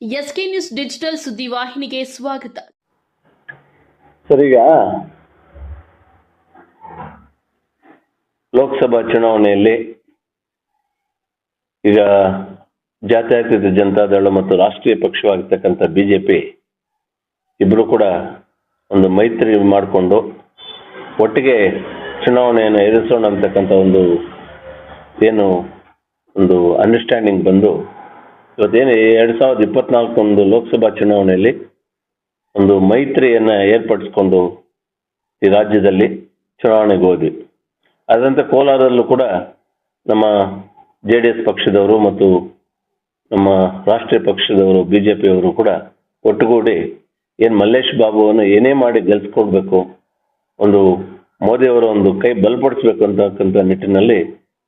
SK news digital ಸುದ್ದಿ ವಾಹಿನಿಗೆ ಸ್ವಾಗತ. ಸರ್, ಈಗ ಲೋಕಸಭಾ ಚುನಾವಣೆಯಲ್ಲಿ ಈಗ ಜಾತ್ಯತೀತ ಜನತಾದಳ ಮತ್ತು ರಾಷ್ಟ್ರೀಯ ಪಕ್ಷವಾಗಿರ್ತಕ್ಕಂಥ ಬಿಜೆಪಿ ಇಬ್ಬರು ಕೂಡ ಒಂದು ಮೈತ್ರಿ ಮಾಡಿಕೊಂಡು ಒಟ್ಟಿಗೆ ಚುನಾವಣೆಯನ್ನು ಎದುರಿಸೋಣ ಅಂತಕ್ಕಂಥ ಒಂದು ಏನು ಒಂದು ಅಂಡರ್ಸ್ಟ್ಯಾಂಡಿಂಗ್ ಬಂದು ಇವತ್ತೇನು ಎರಡು ಸಾವಿರದ ಇಪ್ಪತ್ನಾಲ್ಕೊಂದು ಲೋಕಸಭಾ ಚುನಾವಣೆಯಲ್ಲಿ ಒಂದು ಮೈತ್ರಿಯನ್ನು ಏರ್ಪಡಿಸ್ಕೊಂಡು ಈ ರಾಜ್ಯದಲ್ಲಿ ಚುನಾವಣೆಗೆ ಹೋದ್ವಿ. ಅದರಂತೆ ಕೋಲಾರದಲ್ಲೂ ಕೂಡ ನಮ್ಮ ಜೆ ಡಿ ಎಸ್ ಪಕ್ಷದವರು ಮತ್ತು ನಮ್ಮ ರಾಷ್ಟ್ರೀಯ ಪಕ್ಷದವರು, ಬಿ ಜೆ ಪಿಯವರು ಕೂಡ ಒಟ್ಟುಗೂಡಿ ಏನು ಮಲ್ಲೇಶ್ ಬಾಬುವನ್ನು ಏನೇ ಮಾಡಿ ಗೆಲ್ಸ್ಕೊಡ್ಬೇಕು, ಒಂದು ಮೋದಿಯವರ ಒಂದು ಕೈ ಬಲಪಡಿಸ್ಬೇಕು ಅಂತಕ್ಕಂಥ ನಿಟ್ಟಿನಲ್ಲಿ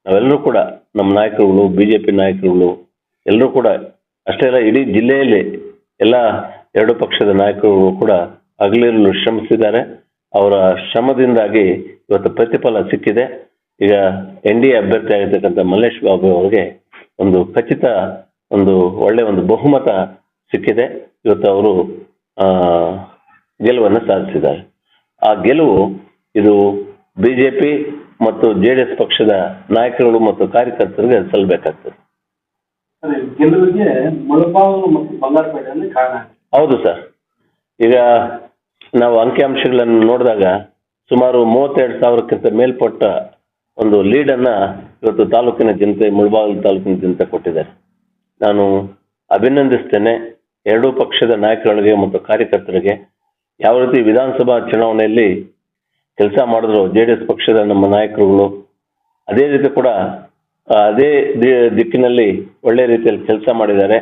ನಾವೆಲ್ಲರೂ ಕೂಡ ನಮ್ಮ ನಾಯಕರುಗಳು, ಬಿ ಜೆ ಪಿ ನಾಯಕರುಗಳು ಎಲ್ಲರೂ ಕೂಡ, ಅಷ್ಟೇ ಅಲ್ಲ, ಇಡೀ ಜಿಲ್ಲೆಯಲ್ಲಿ ಎಲ್ಲ ಎರಡು ಪಕ್ಷದ ನಾಯಕರು ಕೂಡ ಹಗಲಿರಲು ಶ್ರಮಿಸಿದ್ದಾರೆ. ಅವರ ಶ್ರಮದಿಂದಾಗಿ ಇವತ್ತು ಪ್ರತಿಫಲ ಸಿಕ್ಕಿದೆ. ಈಗ ಎನ್ ಡಿ ಎ ಅಭ್ಯರ್ಥಿ ಆಗಿರ್ತಕ್ಕಂಥ ಮಲ್ಲೇಶ್ ಬಾಬು ಅವರಿಗೆ ಒಂದು ಖಚಿತ ಒಂದು ಒಳ್ಳೆ ಒಂದು ಬಹುಮತ ಸಿಕ್ಕಿದೆ. ಇವತ್ತು ಅವರು ಗೆಲುವನ್ನು ಸಾಧಿಸಿದ್ದಾರೆ. ಆ ಗೆಲುವು ಇದು ಬಿಜೆಪಿ ಮತ್ತು ಜೆ ಡಿ ಎಸ್ ಪಕ್ಷದ ನಾಯಕರುಗಳು ಮತ್ತು ಕಾರ್ಯಕರ್ತರಿಗೆ ಸಲ್ಲಬೇಕಾಗ್ತದೆ. ಗೆಲುವಿಗೆ ಮತ್ತು ಬಂಗಾರಪೇಟೆಯಲ್ಲಿ ಕಾರಣ ಹೌದು ಸರ್. ಈಗ ನಾವು ಅಂಕಿಅಂಶಗಳನ್ನು ನೋಡಿದಾಗ ಸುಮಾರು ಮೂವತ್ತೆರಡು ಸಾವಿರಕ್ಕಿಂತ ಮೇಲ್ಪಟ್ಟ ಒಂದು ಲೀಡನ್ನ ಇವತ್ತು ತಾಲೂಕಿನ ಜನತೆ, ಮುಳಬಾಗಿಲು ತಾಲೂಕಿನ ಜನತೆ ಕೊಟ್ಟಿದ್ದಾರೆ. ನಾನು ಅಭಿನಂದಿಸ್ತೇನೆ ಎರಡೂ ಪಕ್ಷದ ನಾಯಕರುಗಳಿಗೆ ಮತ್ತು ಕಾರ್ಯಕರ್ತರಿಗೆ. ಯಾವ ರೀತಿ ವಿಧಾನಸಭಾ ಚುನಾವಣೆಯಲ್ಲಿ ಕೆಲಸ ಮಾಡಿದ್ರು ಜೆ ಪಕ್ಷದ ನಮ್ಮ ನಾಯಕರುಗಳು, ಅದೇ ರೀತಿ ಕೂಡ ಅದೇ ದಿಕ್ಕಿನಲ್ಲಿ ಒಳ್ಳೆ ರೀತಿಯಲ್ಲಿ ಕೆಲಸ ಮಾಡಿದ್ದಾರೆ.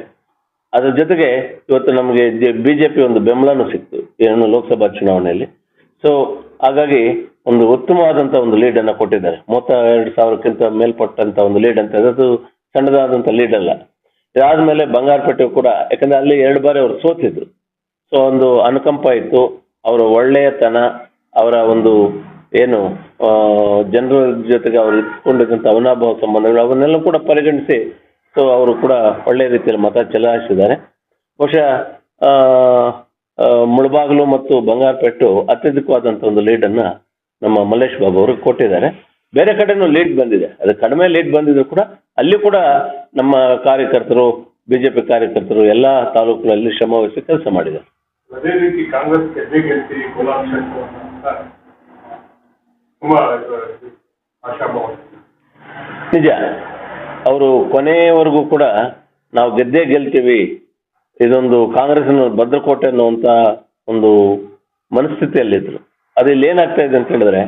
ಅದ್ರ ಜೊತೆಗೆ ಇವತ್ತು ನಮಗೆ ಬಿ ಜೆ ಪಿ ಒಂದು ಬೆಂಬಲನೂ ಸಿಕ್ತು ಏನು ಲೋಕಸಭಾ ಚುನಾವಣೆಯಲ್ಲಿ. ಸೊ ಹಾಗಾಗಿ ಒಂದು ಉತ್ತಮವಾದಂಥ ಒಂದು ಲೀಡನ್ನು ಕೊಟ್ಟಿದ್ದಾರೆ. ಮೂವತ್ತ ಎರಡು ಸಾವಿರಕ್ಕಿಂತ ಮೇಲ್ಪಟ್ಟಂಥ ಒಂದು ಲೀಡ್ ಅಂತ ಅದು ಸಣ್ಣದಾದಂಥ ಲೀಡ್ ಅಲ್ಲ. ಇದಾದ್ಮೇಲೆ ಬಂಗಾರಪೇಟೆ ಕೂಡ, ಯಾಕಂದ್ರೆ ಅಲ್ಲಿ ಎರಡು ಬಾರಿ ಅವರು ಸೋತಿದ್ರು. ಸೊ ಒಂದು ಅನುಕಂಪ ಇತ್ತು. ಅವರ ಒಳ್ಳೆಯತನ, ಅವರ ಒಂದು ಏನು ಜನರ ಜೊತೆಗೆ ಅವರು ಇಟ್ಕೊಂಡಿದ್ದಂಥ ಅವನಾಭಾವ ಸಂಬಂಧಗಳು ಅವನ್ನೆಲ್ಲ ಕೂಡ ಪರಿಗಣಿಸಿ, ಸೊ ಅವರು ಕೂಡ ಒಳ್ಳೆಯ ರೀತಿಯಲ್ಲಿ ಮತ ಚಲಾಯಿಸಿದ್ದಾರೆ. ಬಹುಶಃ ಮುಳಬಾಗಿಲು ಮತ್ತು ಬಂಗಾರಪೇಟು ಅತ್ಯಧಿಕವಾದಂಥ ಒಂದು ಲೀಡನ್ನು ನಮ್ಮ ಮಲ್ಲೇಶ್ ಬಾಬು ಅವರು ಕೊಟ್ಟಿದ್ದಾರೆ. ಬೇರೆ ಕಡೆನೂ ಲೀಡ್ ಬಂದಿದೆ. ಅದು ಕಡಿಮೆ ಲೀಡ್ ಬಂದಿದ್ರು ಕೂಡ ಅಲ್ಲಿ ಕೂಡ ನಮ್ಮ ಕಾರ್ಯಕರ್ತರು, ಬಿಜೆಪಿ ಕಾರ್ಯಕರ್ತರು ಎಲ್ಲ ತಾಲೂಕುಗಳಲ್ಲಿ ಶ್ರಮವಹಿಸಿ ಕೆಲಸ ಮಾಡಿದ್ದಾರೆ. ಅದೇ ರೀತಿ ಕಾಂಗ್ರೆಸ್ ಗೆದ್ದೇ ಗೆಲ್ತೀವಿ ಕೋಲಾರ ಕ್ಷೇತ್ರವನ್ನು ಅಂತ ತುಂಬಾ ಇದು ಆಶಾಭಾವ ನಿಜ. ಅವರು ಕೊನೆಯವರೆಗೂ ಕೂಡ ನಾವು ಗೆದ್ದೇ ಗೆಲ್ತೀವಿ. ಇದೊಂದು ಕಾಂಗ್ರೆಸ್ನ ಭದ್ರಕೋಟೆ ಅನ್ನುವಂತ ಒಂದು ಮನಸ್ಥಿತಿಯಲ್ಲಿದ್ರು ಅದ್ರಲ್ಲಿ ಇಲ್ಲಿ ಏನಾಗ್ತಾ ಇದೆ ಅಂತ ಹೇಳಿದ್ರೆ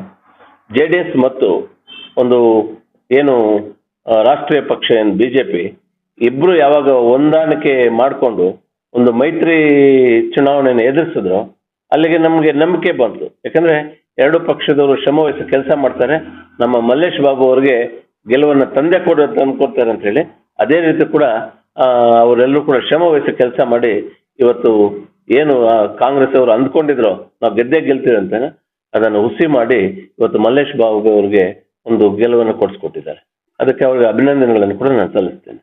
ಜೆ ಡಿ ಎಸ್ ಮತ್ತು ಒಂದು ಏನು ರಾಷ್ಟ್ರೀಯ ಪಕ್ಷ ಏನು ಬಿ ಜೆ ಪಿ ಇಬ್ಬರು ಯಾವಾಗ ಹೊಂದಾಣಿಕೆ ಮಾಡಿಕೊಂಡು ಒಂದು ಮೈತ್ರಿ ಚುನಾವಣೆಯನ್ನು ಎದುರಿಸಿದ್ರು, ಅಲ್ಲಿಗೆ ನಮಗೆ ನಂಬಿಕೆ ಬಂತು. ಯಾಕಂದ್ರೆ ಎರಡು ಪಕ್ಷದವರು ಶ್ರಮವಹಿಸಿ ಕೆಲಸ ಮಾಡ್ತಾರೆ. ನಮ್ಮ ಮಲ್ಲೇಶ್ ಬಾಬು ಅವರಿಗೆ ಗೆಲುವನ್ನು ತಂದೆ ಕೊಡ ತಂದ್ಕೊಡ್ತಾರೆ ಅಂತ ಹೇಳಿ, ಅದೇ ರೀತಿ ಕೂಡ ಅವರೆಲ್ಲರೂ ಕೂಡ ಶ್ರಮವಹಿಸಿ ಕೆಲಸ ಮಾಡಿ ಇವತ್ತು ಏನು ಕಾಂಗ್ರೆಸ್ ಅವರು ಅಂದ್ಕೊಂಡಿದ್ರು, ನಾವು ಗೆದ್ದೇ ಗೆಲ್ತೀವಿ ಅಂತ ಅದನ್ನು ಹುಸಿ ಮಾಡಿ ಇವತ್ತು ಮಲ್ಲೇಶ್ ಬಾಬು ಅವರಿಗೆ ಒಂದು ಗೆಲುವನ್ನು ಕೊಡಿಸ್ಕೊಟ್ಟಿದ್ದಾರೆ. ಅದಕ್ಕೆ ಅವರಿಗೆ ಅಭಿನಂದನೆಗಳನ್ನು ಕೂಡ ನಾನು ಸಲ್ಲಿಸ್ತೇನೆ.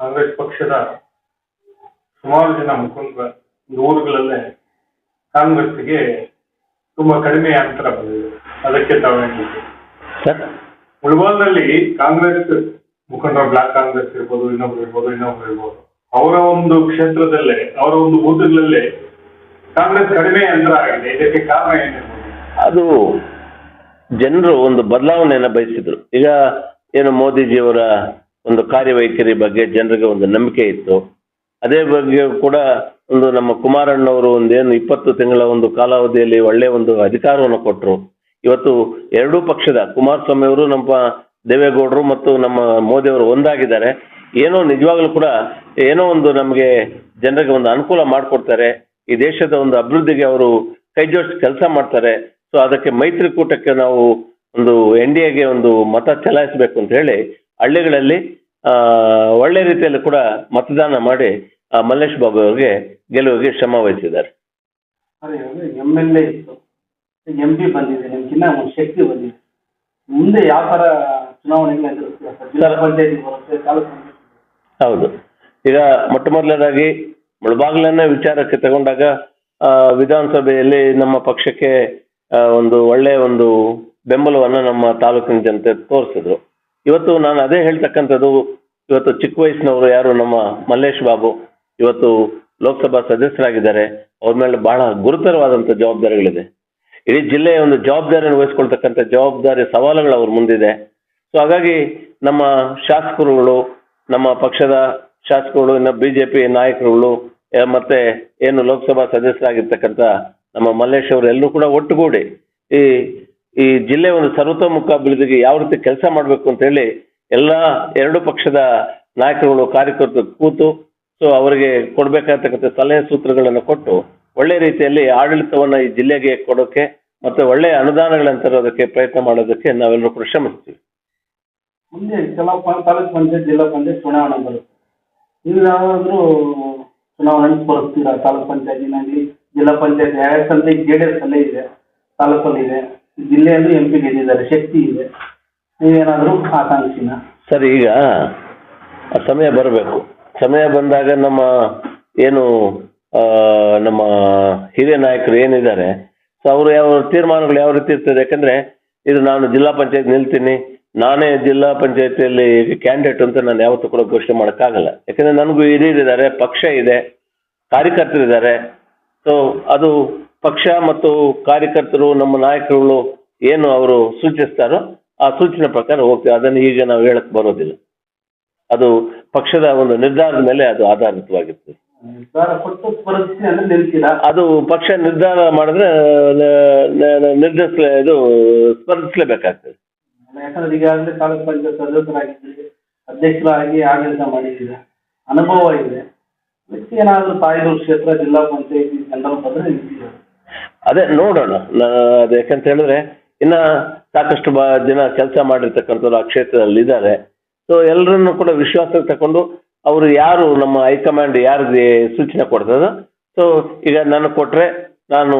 ಕಾಂಗ್ರೆಸ್ ಪಕ್ಷದ ಸುಮಾರು ಜನ ಮುಖಂಡರ ಊರುಗಳಲ್ಲೇ ಕಾಂಗ್ರೆಸ್ಗೆ ತುಂಬಾ ಕಡಿಮೆ ಅಂತರ ಬಂದಿದೆ. ಅದಕ್ಕೆ ತಾವೇನು ಹೇಳ್ತೀರಿ? ಸರ್. ಕಾಂಗ್ರೆಸ್ ಮುಖಂಡ ಬ್ಲಾಕ್ ಕಾಂಗ್ರೆಸ್ ಇರ್ಬೋದು ಇನ್ನೊಬ್ರು ಇರ್ಬೋದು ಇನ್ನೊಬ್ರು ಇರ್ಬೋದು. ಅವರ ಒಂದು ಕ್ಷೇತ್ರದಲ್ಲೇ ಅವರ ಒಂದು ಬೂತ್ಗಳಲ್ಲೇ ಕಾಂಗ್ರೆಸ್ ಕಡಿಮೆ ಅಂತರ ಆಗಿದೆ. ಇದಕ್ಕೆ ಕಾರಣ ಏನಿರ್ಬೋದು? ಅದು ಜನರು ಒಂದು ಬದಲಾವಣೆಯನ್ನ ಬಯಸಿದ್ರು. ಈಗ ಏನು ಮೋದಿಜಿಯವರ ಒಂದು ಕಾರ್ಯವೈಖರಿ ಬಗ್ಗೆ ಜನರಿಗೆ ಒಂದು ನಂಬಿಕೆ ಇತ್ತು. ಅದೇ ಬಗ್ಗೆ ಕೂಡ ಒಂದು ನಮ್ಮ ಕುಮಾರಣ್ಣವರು ಒಂದೇನು ಇಪ್ಪತ್ತು ತಿಂಗಳ ಒಂದು ಕಾಲಾವಧಿಯಲ್ಲಿ ಒಳ್ಳೆ ಒಂದು ಅಧಿಕಾರವನ್ನು ಕೊಟ್ಟರು ಇವತ್ತು ಎರಡೂ ಪಕ್ಷದ ಕುಮಾರಸ್ವಾಮಿ ಅವರು ನಮ್ಮ ದೇವೇಗೌಡರು ಮತ್ತು ನಮ್ಮ ಮೋದಿ ಅವರು ಒಂದಾಗಿದ್ದಾರೆ. ಏನೋ ನಿಜವಾಗ್ಲೂ ಕೂಡ ಏನೋ ಒಂದು ನಮಗೆ ಜನರಿಗೆ ಒಂದು ಅನುಕೂಲ ಮಾಡಿಕೊಡ್ತಾರೆ. ಈ ದೇಶದ ಒಂದು ಅಭಿವೃದ್ಧಿಗೆ ಅವರು ಕೈ ಜೋಡಿಸಿ ಕೆಲಸ ಮಾಡ್ತಾರೆ. ಸೊ ಅದಕ್ಕೆ ಮೈತ್ರಿಕೂಟಕ್ಕೆ ನಾವು ಒಂದು ಎನ್ ಡಿ ಎಗೆ ಒಂದು ಮತ ಚಲಾಯಿಸಬೇಕು ಅಂತ ಹೇಳಿ ಹಳ್ಳಿಗಳಲ್ಲಿ ಒಳ್ಳೆ ರೀತಿಯಲ್ಲಿ ಕೂಡ ಮತದಾನ ಮಾಡಿ ಆ, ಮಲ್ಲೇಶ್ ಬಾಬು ಅವರಿಗೆ ಗೆಲುವಿಗೆ ಶ್ರಮ ವಹಿಸಿದ್ದಾರೆ. ಅದೇ ಎಂ ಎಲ್ ಎ ಇತ್ತು. ಎಂ ಪಿ ಬಂದಿದೆ ನಿಮ್ಗಿನ್ನ ಒಂದು ಶಕ್ತಿ ಬಂದಿದೆ. ಮುಂದೆ ಯಾವ ಥರ ಚುನಾವಣೆಗಳನ್ನ ಎದುರಿಸ್ತೀರಾ ಸರ್. ಜಿಲ್ಲಾ ಪಂಚಾಯತಿ ಬರುತ್ತೆ ತಾಲೂಕು ಪಂಚಾಯತಿ ಹೌದು. ಈಗ ಮೊಟ್ಟ ಮೊದಲನೇದಾಗಿ ಮುಳಬಾಗಿಲನ್ನ ವಿಚಾರಕ್ಕೆ ತಗೊಂಡಾಗ ಆ, ವಿಧಾನಸಭೆಯಲ್ಲಿ ನಮ್ಮ ಪಕ್ಷಕ್ಕೆ ಆ, ಒಂದು ಒಳ್ಳೆಯ ಒಂದು ಬೆಂಬಲವನ್ನು ನಮ್ಮ ತಾಲೂಕಿನ ಜನತೆ ತೋರಿಸಿದ್ರು. ಇವತ್ತು ನಾನು ಅದೇ ಹೇಳ್ತಕ್ಕಂಥದ್ದು. ಇವತ್ತು ಚಿಕ್ಕ ವಯಸ್ಸಿನವರು ಯಾರು? ನಮ್ಮ ಮಲ್ಲೇಶ್ ಬಾಬು. ಇವತ್ತು ಲೋಕಸಭಾ ಸದಸ್ಯರಾಗಿದ್ದಾರೆ, ಅವ್ರ ಮೇಲೆ ಬಹಳ ಗುರುತರವಾದಂಥ ಜವಾಬ್ದಾರಿಗಳಿದೆ. ಇಡೀ ಜಿಲ್ಲೆಯ ಒಂದು ಜವಾಬ್ದಾರಿಯನ್ನು ವಹಿಸ್ಕೊಳ್ತಕ್ಕಂಥ ಜವಾಬ್ದಾರಿ ಸವಾಲುಗಳು ಅವ್ರ ಮುಂದಿದೆ. ಸೊ ಹಾಗಾಗಿ ನಮ್ಮ ಶಾಸಕರುಗಳು, ನಮ್ಮ ಪಕ್ಷದ ಶಾಸಕರುಗಳು, ಇನ್ನು ಬಿ ಜೆ ಪಿ ನಾಯಕರುಗಳು ಮತ್ತೆ ಏನು ಲೋಕಸಭಾ ಸದಸ್ಯರಾಗಿರ್ತಕ್ಕಂಥ ನಮ್ಮ ಮಲ್ಲೇಶ್ ಅವರು ಎಲ್ಲರೂ ಕೂಡ ಒಟ್ಟುಗೂಡಿ ಈ ಈ ಜಿಲ್ಲೆ ಒಂದು ಸರ್ವತೋಮುಖ ಅಭಿವೃದ್ಧಿಗೆ ಯಾವ ರೀತಿ ಕೆಲಸ ಮಾಡಬೇಕು ಅಂತ ಹೇಳಿ ಎಲ್ಲ ಎರಡು ಪಕ್ಷದ ನಾಯಕರುಗಳು, ಕಾರ್ಯಕರ್ತರು ಕೂತು ಸೊ ಅವರಿಗೆ ಕೊಡಬೇಕಾಗತಕ್ಕಂಥ ಸಲಹೆ ಸೂತ್ರಗಳನ್ನು ಕೊಟ್ಟು ಒಳ್ಳೆ ರೀತಿಯಲ್ಲಿ ಆಡಳಿತವನ್ನ ಈ ಜಿಲ್ಲೆಗೆ ಕೊಡೋಕೆ ಮತ್ತೆ ಒಳ್ಳೆಯ ಅನುದಾನಗಳನ್ನು ತರೋದಕ್ಕೆ ಪ್ರಯತ್ನ ಮಾಡೋದಕ್ಕೆ ನಾವೆಲ್ಲರೂ ಕೂಡ ಶ್ರಮಿಸ್ತೀವಿ. ಮುಂದೆ ಕೆಲವು ತಾಲೂಕು ಪಂಚಾಯತ್ ಜಿಲ್ಲಾ ಪಂಚಾಯತ್ ಚುನಾವಣೆ ಬರುತ್ತೆ. ನೀವು ಯಾವಾದ್ರೂ ಚುನಾವಣೆ ಬರುತ್ತೀರಾ ತಾಲೂಕ್ ಪಂಚಾಯತಿನಲ್ಲಿ ಜಿಲ್ಲಾ ಪಂಚಾಯತ್ ಯಾಕಂದ್ರೆ ಜೆ ಡಿ ಎಸ್ ಅಲ್ಲೇ ಇದೆ ತಾಲೂಕಲ್ಲಿ ಇದೆ ಜಿಲ್ಲೆಯಲ್ಲೂ ಎಂ ಪಿ ಗೆದ್ದಿದ್ದಾರೆ ಶಕ್ತಿ ಇದೆ. ನೀವೇನಾದರೂ ಆಕಾಂಕ್ಷಿನ? ಸರಿ ಈಗ ಆ ಸಮಯ ಬರಬೇಕು. ಸಮಯ ಬಂದಾಗ ನಮ್ಮ ಏನು ನಮ್ಮ ಹಿರಿಯ ನಾಯಕರು ಏನಿದ್ದಾರೆ, ಸೊ ಅವರು ಯಾವ ತೀರ್ಮಾನಗಳು ಯಾವ ರೀತಿ ಇರ್ತದೆ? ಯಾಕಂದ್ರೆ ಇದು ನಾನು ಜಿಲ್ಲಾ ಪಂಚಾಯತ್ ನಿಲ್ತೀನಿ, ನಾನೇ ಜಿಲ್ಲಾ ಪಂಚಾಯತಿಯಲ್ಲಿ ಕ್ಯಾಂಡಿಡೇಟ್ ಅಂತ ನಾನು ಯಾವತ್ತೂ ಕೂಡ ಘೋಷಣೆ ಮಾಡೋಕ್ಕಾಗಲ್ಲ. ಯಾಕಂದ್ರೆ ನನಗೂ ಹಿರಿಯರಿದ್ದಾರೆ ಪಕ್ಷ ಇದೆ ಕಾರ್ಯಕರ್ತರಿದ್ದಾರೆ ಸೊ ಅದು ಪಕ್ಷ ಮತ್ತು ಕಾರ್ಯಕರ್ತರು, ನಮ್ಮ ನಾಯಕರುಗಳು ಏನು ಅವರು ಸೂಚಿಸ್ತಾರೋ ಆ ಸೂಚನೆ ಪ್ರಕಾರ ಹೋಗ್ತೀವಿ. ಅದನ್ನು ಈಗ ನಾವು ಹೇಳಕ್ ಬರೋದಿಲ್ಲ. ಅದು ಪಕ್ಷದ ಒಂದು ನಿರ್ಧಾರದ ಮೇಲೆ ಅದು ಆಧಾರಿತವಾಗಿರ್ತದೆ. ನಿರ್ಧಾರ ಕೊಟ್ಟು ಸ್ಪರ್ಧಿಸಿ ಅಂದ್ರೆ ನಿಲ್ತೀರಾ ಅದು ಪಕ್ಷ ನಿರ್ಧಾರ ಮಾಡಿದ್ರೆ ನಿರ್ಧರಿಸಲೇ ಇದು ಸ್ಪರ್ಧಿಸಲೇಬೇಕಾಗ್ತದೆ. ಯಾಕಂದ್ರೆ ಈಗಾಗಲೇ ತಾಲೂಕ್ ಪಂಚಾಯತ್ ಸದಸ್ಯರಾಗಿದ್ದೀರಿ ಅಧ್ಯಕ್ಷರಾಗಿ ಆಡಳಿತ ಮಾಡಿದ್ದೀರಾ ಅನುಭವ ಇದೆ. ಅದಕ್ಕೆ ಏನಾದರೂ ತಾಯಿದು ಕ್ಷೇತ್ರ ಜಿಲ್ಲಾ ಪಂಚಾಯತಿ ಜನರಲ್ ಬಂದ್ರೆ ನಿಲ್ತೀರಾ ಅದೇ ನೋಡೋಣ. ಅದು ಯಾಕಂತ ಹೇಳಿದ್ರೆ ಇನ್ನ ಸಾಕಷ್ಟು ಬ ಜನ ಕೆಲಸ ಮಾಡಿರ್ತಕ್ಕಂಥವ್ರು ಆ ಕ್ಷೇತ್ರದಲ್ಲಿ ಇದ್ದಾರೆ ಸೊ ಎಲ್ಲರನ್ನು ಕೂಡ ವಿಶ್ವಾಸಕ್ಕೆ ತಗೊಂಡು ಅವರು ಯಾರು, ನಮ್ಮ ಹೈಕಮಾಂಡ್ ಯಾರಿಗೆ ಸೂಚನೆ ಕೊಡ್ತದೋ ಸೊ ಈಗ ನನಗೆ ಕೊಟ್ರೆ ನಾನು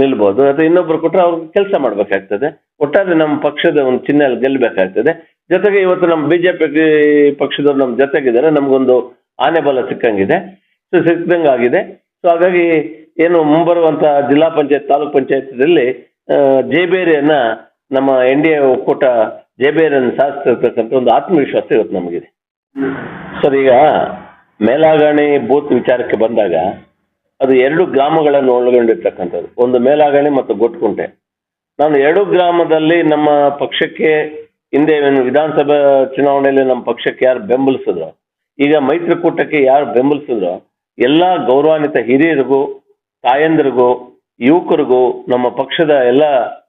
ನಿಲ್ಬೋದು. ಅಥವಾ ಇನ್ನೊಬ್ರು ಕೊಟ್ರೆ ಅವ್ರು ಕೆಲಸ ಮಾಡಬೇಕಾಗ್ತದೆ. ಒಟ್ಟಾರೆ ನಮ್ಮ ಪಕ್ಷದ ಒಂದು ಚಿಹ್ನೆ ಗೆಲ್ಲಬೇಕಾಗ್ತದೆ. ಜೊತೆಗೆ ಇವತ್ತು ನಮ್ಮ ಬಿಜೆಪಿ ಪಕ್ಷದವ್ರು ನಮ್ಮ ಜೊತೆಗಿದ್ದಾರೆ. ನಮಗೊಂದು ಆನೆ ಬಲ ಸಿಕ್ಕಂಗಿದೆ. ಸೊ ಸಿಕ್ಕದಂಗೆ ಆಗಿದೆ ಸೊ ಹಾಗಾಗಿ ಏನು ಮುಂಬರುವಂಥ ಜಿಲ್ಲಾ ಪಂಚಾಯತ್, ತಾಲೂಕ್ ಪಂಚಾಯತ್ದಲ್ಲಿ ಜೇಬೇರಿಯನ್ನ ನಮ್ಮ ಎನ್ ಡಿ ಎ ಒಕ್ಕೂಟ ಜೇಬೇರಿಯನ್ನು ಸಾಧಿಸ್ತಿರ್ತಕ್ಕಂಥ ಒಂದು ಆತ್ಮವಿಶ್ವಾಸ ಇವತ್ತು ನಮಗಿದೆ. ಸರ್ ಈಗ ಮೇಲಾಗಣಿ ಬೂತ್ ವಿಚಾರಕ್ಕೆ ಬಂದಾಗ ಅದು ಎರಡು ಗ್ರಾಮಗಳನ್ನು ಒಳಗೊಂಡಿರ್ತಕ್ಕಂಥದ್ದು. ಒಂದು ಮೇಲಾಗಣಿ ಮತ್ತು ಗೊಟ್ಕುಂಟೆ ನಾನು ಎರಡು ಗ್ರಾಮದಲ್ಲಿ ನಮ್ಮ ಪಕ್ಷಕ್ಕೆ ಹಿಂದೆ ವಿಧಾನಸಭಾ ಚುನಾವಣೆಯಲ್ಲಿ ನಮ್ಮ ಪಕ್ಷಕ್ಕೆ ಯಾರು ಬೆಂಬಲಿಸಿದ್ರು ಈಗ ಮೈತ್ರಿಕೂಟಕ್ಕೆ ಯಾರು ಬೆಂಬಲಿಸಿದ್ರು ಎಲ್ಲ ಗೌರವಾನ್ವಿತ ಹಿರಿಯರಿಗೂ ತಾಯಂದಿರಿಗೂ ಯುವಕರಿಗೂ ನಮ್ಮ ಪಕ್ಷದ ಎಲ್ಲ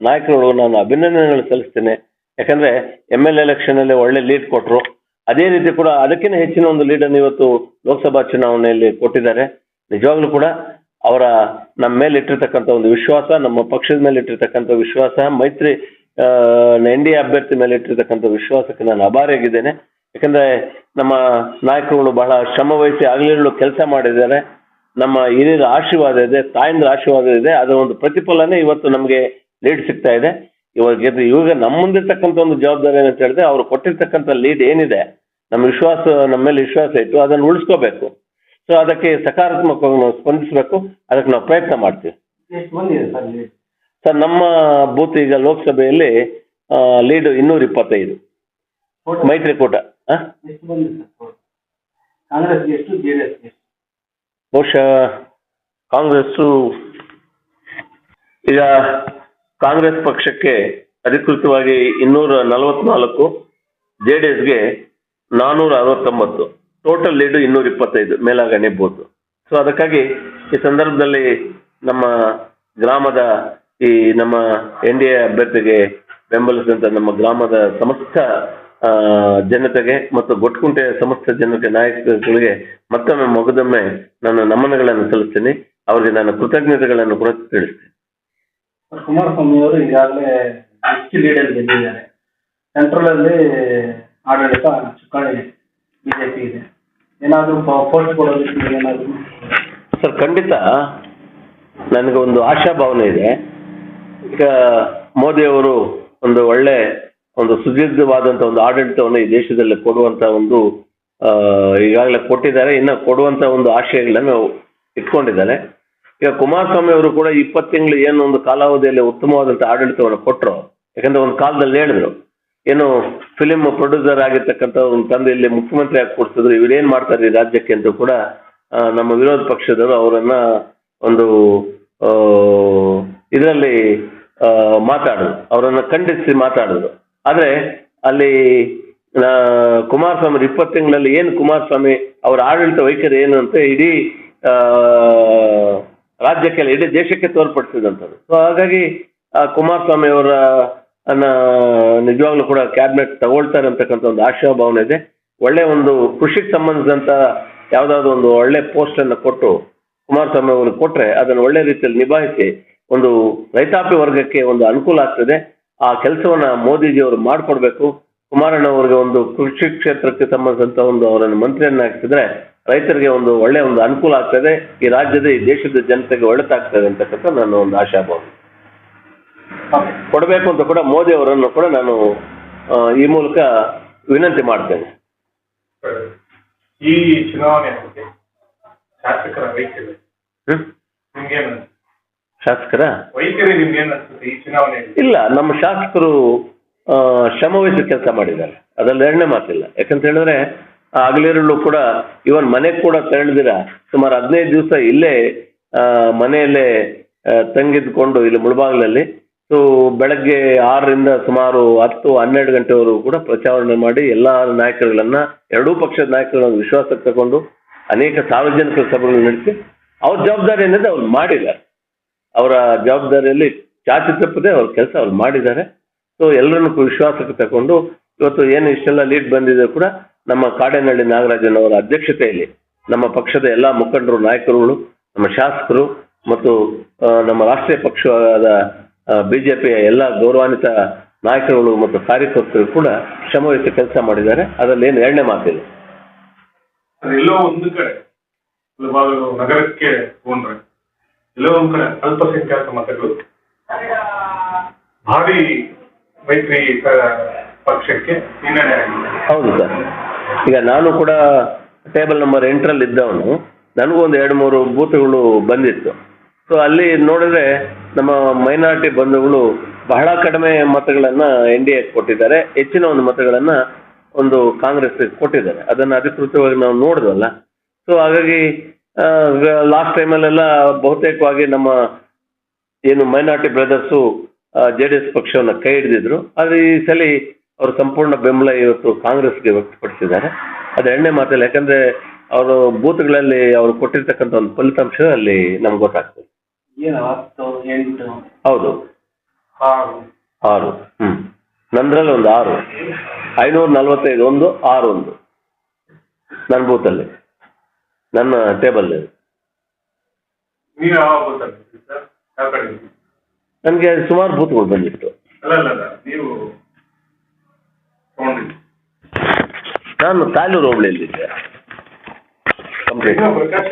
ನಾಯಕರುಗಳಿಗೂ ನಾನು ಅಭಿನಂದನೆಗಳು ಸಲ್ಲಿಸ್ತೇನೆ. ಯಾಕಂದ್ರೆ ಎಂ ಎಲ್ ಎಲೆಕ್ಷನ್ ಅಲ್ಲಿ ಒಳ್ಳೆ ಲೀಡ್ ಕೊಟ್ಟರು ಅದೇ ರೀತಿ ಕೂಡ ಅದಕ್ಕಿಂತ ಹೆಚ್ಚಿನ ಒಂದು ಲೀಡನ್ನು ಇವತ್ತು ಲೋಕಸಭಾ ಚುನಾವಣೆಯಲ್ಲಿ ಕೊಟ್ಟಿದ್ದಾರೆ. ನಿಜವಾಗ್ಲೂ ಕೂಡ ಅವರ ನಮ್ಮ ಮೇಲೆ ಇಟ್ಟಿರ್ತಕ್ಕಂಥ ಒಂದು ವಿಶ್ವಾಸ, ನಮ್ಮ ಪಕ್ಷದ ಮೇಲೆ ಇಟ್ಟಿರ್ತಕ್ಕಂಥ ವಿಶ್ವಾಸ, ಮೈತ್ರಿ ಎನ್ ಡಿ ಎ ಅಭ್ಯರ್ಥಿ ಮೇಲೆ ಇಟ್ಟಿರ್ತಕ್ಕಂಥ ವಿಶ್ವಾಸಕ್ಕೆ ನಾನು ಅಭಾರಿಯಾಗಿದ್ದೇನೆ. ಯಾಕಂದ್ರೆ ನಮ್ಮ ನಾಯಕರುಗಳು ಬಹಳ ಶ್ರಮ ವಹಿಸಿ ಕೆಲಸ ಮಾಡಿದ್ದಾರೆ. ನಮ್ಮ ಹಿರಿಯರ ಆಶೀರ್ವಾದ ಇದೆ, ತಾಯಿಂದ್ರ ಆಶೀರ್ವಾದ ಇದೆ. ಅದರ ಒಂದು ಪ್ರತಿಫಲನೇ ಇವತ್ತು ನಮಗೆ ಲೀಡ್ ಸಿಗ್ತಾ ಇದೆ. ಇವಾಗ ಇವಾಗ ನಮ್ಮ ಮುಂದಿರ್ತಕ್ಕಂಥ ಒಂದು ಜವಾಬ್ದಾರಿ ಏನಂತ ಹೇಳಿದ್ರೆ ಅವ್ರು ಕೊಟ್ಟಿರ್ತಕ್ಕಂಥ ಲೀಡ್ ಏನಿದೆ ನಮ್ಮ ವಿಶ್ವಾಸ ನಮ್ಮ ಮೇಲೆ ವಿಶ್ವಾಸ ಇಟ್ಟು ಅದನ್ನು ಉಳಿಸ್ಕೋಬೇಕು. ಸೊ ಅದಕ್ಕೆ ಸಕಾರಾತ್ಮಕವಾಗಿ ನಾವು ಸ್ಪಂದಿಸಬೇಕು ಅದಕ್ಕೆ ನಾವು ಪ್ರಯತ್ನ ಮಾಡ್ತೀವಿ. ಸರ್ ನಮ್ಮ ಬೂತ್ ಈಗ ಲೋಕಸಭೆಯಲ್ಲಿ ಲೀಡ್ ಇನ್ನೂರ ಇಪ್ಪತ್ತೈದು. ಮೈತ್ರಿಕೂಟ ಬಹುಶಃ ಕಾಂಗ್ರೆಸ್ಸು ಈಗ ಕಾಂಗ್ರೆಸ್ ಪಕ್ಷಕ್ಕೆ ಅಧಿಕೃತವಾಗಿ ಇನ್ನೂರ ನಲವತ್ನಾಲ್ಕು ಜೆ ಡಿ ಎಸ್ಗೆ ನಾನ್ನೂರ ಅರವತ್ತೊಂಬತ್ತು, ಟೋಟಲ್ ಲೀಡು ಇನ್ನೂರ ಇಪ್ಪತ್ತೈದು ಮೇಲಾಗಣೆ ಬೋದು ಸೊ ಅದಕ್ಕಾಗಿ ಈ ಸಂದರ್ಭದಲ್ಲಿ ನಮ್ಮ ಗ್ರಾಮದ ಈ ನಮ್ಮ ಎನ್ ಡಿ ಎ ಅಭ್ಯರ್ಥಿಗೆ ಬೆಂಬಲಿಸಿದಂಥ ನಮ್ಮ ಗ್ರಾಮದ ಸಮಸ್ತ ಜನತೆಗೆ ಮತ್ತು ಗೊಟ್ಕುಂಟೆ ಸಮಸ್ತ ಜನತೆ ನಾಯಕರುಗಳಿಗೆ ಮತ್ತೊಮ್ಮೆ ಮೊಗದೊಮ್ಮೆ ನಾನು ನಮನಗಳನ್ನು ಸಲ್ಲಿಸ್ತೀನಿ. ಅವರಿಗೆ ನಾನು ಕೃತಜ್ಞತೆಗಳನ್ನು ಕೂಡ ತಿಳಿಸ್ತೀನಿ. ಕುಮಾರಸ್ವಾಮಿ ಅವರು ಈಗಾಗಲೇ ಹೆಚ್ಚು ಲೀಡಲ್ಲಿ ಗೆದ್ದಿದ್ದಾರೆ. ಸೆಂಟ್ರಲ್ ಅಲ್ಲಿ ಆಡಳಿತ ಚುಕ್ಕಾಣಿ ಬಿಜೆಪಿ ಇದೆ. ಏನಾದರೂ ಪೋಸ್ಟ್ ಕೊಡೋದಕ್ಕೆ ಏನಾದರೂ? ಸರ್, ಖಂಡಿತ. ನನಗೆ ಒಂದು ಆಶಾಭಾವನೆ ಇದೆ. ಈಗ ಮೋದಿಯವರು ಒಂದು ಒಳ್ಳೆ, ಒಂದು ಸುದೀರ್ಘವಾದಂಥ ಒಂದು ಆಡಳಿತವನ್ನು ಈ ದೇಶದಲ್ಲಿ ಕೊಡುವಂತ ಒಂದು ಈಗಾಗಲೇ ಕೊಟ್ಟಿದ್ದಾರೆ. ಇನ್ನು ಕೊಡುವಂತ ಒಂದು ಆಶಯಗಳನ್ನು ಇಟ್ಕೊಂಡಿದ್ದಾರೆ. ಈಗ ಕುಮಾರಸ್ವಾಮಿ ಅವರು ಕೂಡ ಇಪ್ಪತ್ತು ತಿಂಗಳು ಏನು ಒಂದು ಕಾಲಾವಧಿಯಲ್ಲಿ ಉತ್ತಮವಾದಂಥ ಆಡಳಿತವನ್ನು ಕೊಟ್ಟರು ಯಾಕಂದ್ರೆ ಒಂದು ಕಾಲದಲ್ಲಿ ಹೇಳಿದ್ರು, ಏನು ಫಿಲಿಮ್ ಪ್ರೊಡ್ಯೂಸರ್ ಆಗಿರ್ತಕ್ಕಂಥ ಒಂದು ತಂದೆ ಇಲ್ಲಿ ಮುಖ್ಯಮಂತ್ರಿ ಆಗಿ ಕೊಡ್ತಿದ್ರು ಇವ್ರೇನ್ ಮಾಡ್ತಾರೆ ಈ ರಾಜ್ಯಕ್ಕೆ ಅಂತ ಕೂಡ ನಮ್ಮ ವಿರೋಧ ಪಕ್ಷದವರು ಅವರನ್ನ ಒಂದು ಇದರಲ್ಲಿ ಮಾತಾಡಿದ್ರು, ಅವರನ್ನ ಖಂಡಿಸಿ ಮಾತಾಡಿದ್ರು. ಆದ್ರೆ ಅಲ್ಲಿ ಕುಮಾರಸ್ವಾಮಿ ಇಪ್ಪತ್ತು ತಿಂಗಳಲ್ಲಿ ಏನು ಕುಮಾರಸ್ವಾಮಿ ಅವರ ಆಡಳಿತ ವೈಖರಿ ಏನು ಅಂತ ಇಡೀ ರಾಜ್ಯಕ್ಕೆ ಇಡೀ ದೇಶಕ್ಕೆ ತೋರ್ಪಡಿಸಿದಂಥದ್ದು. ಸೊ ಹಾಗಾಗಿ ಕುಮಾರಸ್ವಾಮಿ ಅವರ ನಿಜವಾಗ್ಲೂ ಕೂಡ ಕ್ಯಾಬಿನೆಟ್ ತಗೊಳ್ತಾರೆ ಅಂತಕ್ಕಂಥ ಒಂದು ಆಶಾಭಾವನೆ ಇದೆ. ಒಳ್ಳೆ ಒಂದು ಕೃಷಿಗೆ ಸಂಬಂಧಿಸಿದಂಥ ಯಾವುದಾದ್ರು ಒಂದು ಒಳ್ಳೆ ಪೋಸ್ಟ್ ಅನ್ನು ಕೊಟ್ಟು ಕುಮಾರಸ್ವಾಮಿ ಅವರು ಕೊಟ್ಟರೆ ಅದನ್ನು ಒಳ್ಳೆ ರೀತಿಯಲ್ಲಿ ನಿಭಾಯಿಸಿ ಒಂದು ರೈತಾಪಿ ವರ್ಗಕ್ಕೆ ಒಂದು ಅನುಕೂಲ ಆಗ್ತದೆ. ಆ ಕೆಲಸವನ್ನು ಮೋದಿಜಿಯವರು ಮಾಡಿಕೊಡ್ಬೇಕು. ಕುಮಾರಣ್ಣ ಅವರಿಗೆ ಒಂದು ಕೃಷಿ ಕ್ಷೇತ್ರಕ್ಕೆ ಸಂಬಂಧಿಸಿದಂಥ ಒಂದು ಅವರನ್ನು ಮಂತ್ರಿಯನ್ನ ಹಾಕಿದ್ರೆ ರೈತರಿಗೆ ಒಂದು ಒಳ್ಳೆ ಒಂದು ಅನುಕೂಲ ಆಗ್ತದೆ ಈ ರಾಜ್ಯದ ಈ ದೇಶದ ಜನತೆಗೆ ಒಳಿತಾಗ್ತದೆ ಅಂತಕ್ಕಂಥ ನನ್ನ ಒಂದು ಆಶಾಭಾವನೆ ಕೊಡಬೇಕು ಅಂತ ಕೂಡ ಮೋದಿ ಅವರನ್ನು ಕೂಡ ನಾನು ಈ ಮೂಲಕ ವಿನಂತಿ ಮಾಡ್ತೇನೆ. ಈ ಚುನಾವಣೆ ಶಾಸಕರ ವೈಖರಿ. ವೈಖರಿ ಈ ಇಲ್ಲ ನಮ್ಮ ಶಾಸಕರು ಶ್ರಮವಹಿಸಿ ಕೆಲಸ ಮಾಡಿದ್ದಾರೆ. ಅದರಲ್ಲಿ ಎರಡನೇ ಮಾತಿಲ್ಲ. ಯಾಕಂತ ಹೇಳಿದ್ರೆ ಹಗಲಿರುಳು ಕೂಡ ಇವನ್ ಮನೆಗೆ ಕೂಡ ತೆರಳಿದಿರ. ಸುಮಾರು ಹದಿನೈದು ದಿವಸ ಇಲ್ಲೇ ಮನೆಯಲ್ಲೇ ತಂಗಿದ್ಕೊಂಡು ಇಲ್ಲಿ ಮುಳಬಾಗ್ಲಲ್ಲಿ. ಸೊ ಬೆಳಗ್ಗೆ ಆರರಿಂದ ಸುಮಾರು ಹತ್ತು, ಹನ್ನೆರಡು ಗಂಟೆವರೆಗೂ ಕೂಡ ಪ್ರಚಾರಣೆ ಮಾಡಿ ಎಲ್ಲ ನಾಯಕರುಗಳನ್ನ, ಎರಡೂ ಪಕ್ಷದ ನಾಯಕರುಗಳನ್ನು ವಿಶ್ವಾಸಕ್ಕೆ ತಗೊಂಡು ಅನೇಕ ಸಾರ್ವಜನಿಕ ಸಭೆಗಳನ್ನು ನಡೆಸಿ, ಅವ್ರ ಜವಾಬ್ದಾರಿ ಏನಿದೆ ಅವ್ರು ಮಾಡಿದ್ದಾರೆ ಅವರ ಜವಾಬ್ದಾರಿಯಲ್ಲಿ ಚಾಚು ತಪ್ಪದೆ ಅವ್ರ ಕೆಲಸ ಅವ್ರು ಮಾಡಿದ್ದಾರೆ. ಸೊ ಎಲ್ಲರನ್ನು ವಿಶ್ವಾಸಕ್ಕೆ ತಗೊಂಡು ಇವತ್ತು ಏನು ಇಷ್ಟೆಲ್ಲ ಲೀಡ್ ಬಂದಿದೆ ಕೂಡ ನಮ್ಮ ಕಾಡೇನಹಳ್ಳಿ ನಾಗರಾಜನ್ ಅವರ ಅಧ್ಯಕ್ಷತೆಯಲ್ಲಿ ನಮ್ಮ ಪಕ್ಷದ ಎಲ್ಲ ಮುಖಂಡರು ನಾಯಕರುಗಳು ನಮ್ಮ ಶಾಸಕರು ಮತ್ತು ನಮ್ಮ ರಾಷ್ಟ್ರೀಯ ಪಕ್ಷವಾದ ಬಿಜೆಪಿಯ ಎಲ್ಲ ಗೌರವಾನ್ವಿತ ನಾಯಕರುಗಳು ಮತ್ತು ಕಾರ್ಯಕರ್ತರು ಕೂಡ ಶ್ರಮವಹಿಸಿ ಕೆಲಸ ಮಾಡಿದ್ದಾರೆ. ಅದರಲ್ಲಿ ಏನು ಎರಡನೇ ಮಾತಿಲ್ಲ ಎಲ್ಲೋ ಒಂದು ಕಡೆ ನಗರಕ್ಕೆ ಹೋಗ್ರೆ ಎಲ್ಲೋ ಒಂದು ಕಡೆ ಅಲ್ಪಸಂಖ್ಯಾತ ಮತಗಳು. ಭಾರಿ ಮೈತ್ರಿ ಪಕ್ಷಕ್ಕೆ ಹಿನ್ನಡೆ ಆಗಿದೆ. ಹೌದು ಸರ್. ಈಗ ನಾನು ಕೂಡ ಟೇಬಲ್ ನಂಬರ್ ಎಂಟರಲ್ಲಿ ಇದ್ದವನು, ನನಗೂ ಒಂದು ಎರಡು ಮೂರು ಬೂತ್ಗಳು ಬಂದಿತ್ತು. ಸೊ ಅಲ್ಲಿ ನೋಡಿದ್ರೆ ನಮ್ಮ ಮೈನಾರಿಟಿ ಬಂಧುಗಳು ಬಹಳ ಕಡಿಮೆ ಮತಗಳನ್ನು ಎನ್ ಡಿ ಕೊಟ್ಟಿದ್ದಾರೆ. ಹೆಚ್ಚಿನ ಒಂದು ಮತಗಳನ್ನು ಒಂದು ಕಾಂಗ್ರೆಸ್ ಕೊಟ್ಟಿದ್ದಾರೆ. ಅದನ್ನು ಅಧಿಕೃತವಾಗಿ ನಾವು ನೋಡಿದ್ವಲ್ಲ. ಸೊ ಹಾಗಾಗಿ ಲಾಸ್ಟ್ ಟೈಮಲ್ಲೆಲ್ಲ ಬಹುತೇಕವಾಗಿ ನಮ್ಮ ಏನು minority brothers J D S ಪಕ್ಷವನ್ನು ಕೈ ಹಿಡಿದಿದ್ರು. ಆದರೆ ಈ ಸಲ ಅವರು ಸಂಪೂರ್ಣ ಬೆಂಬಲ ಇವತ್ತು ಕಾಂಗ್ರೆಸ್ಗೆ ವ್ಯಕ್ತಪಡಿಸಿದ್ದಾರೆ. ಅದು ಎಣ್ಣೆ ಮಾತಲ್ಲ ಯಾಕಂದ್ರೆ ಅವರು ಬೂತ್ಗಳಲ್ಲಿ ಅವರು ಕೊಟ್ಟಿರ್ತಕ್ಕಂಥ ಒಂದು ಫಲಿತಾಂಶ ಅಲ್ಲಿ ನಮ್ಗೆ ಗೊತ್ತಾಗ್ತದೆ. ಏನು ಹತ್ತು ಎಂಟು ಹೌದು. ಆರು. ಆರು. ಹ್ಮ್. ನಂದ್ರಲ್ಲಿ ಒಂದು ಆರು. ಐನೂರ ನಲ್ವತ್ತೈದು ಒಂದು ಆರು ಒಂದು. ನನ್ನ ಬೂತಲ್ಲಿ. ನನ್ನ ಟೇಬಲ್ ನೀವು ಸರ್? ಯಾವ ಕಡೆ? ನನಗೆ ಸುಮಾರು ಬೂತ್ಗಳು ಬಂದಿತ್ತು. ಅಲ್ಲ ಅಲ್ಲ ಅಲ್ಲ. ನೀವು ತಗೊಂಡಿದ್ದೀರಿ ನಾನು ತಾಲೂರು ಹೋಬಳಿಯಲ್ಲಿದ್ದೆ ಕಂಪ್ಲೀಟ್ ಪ್ರಕಾಶ್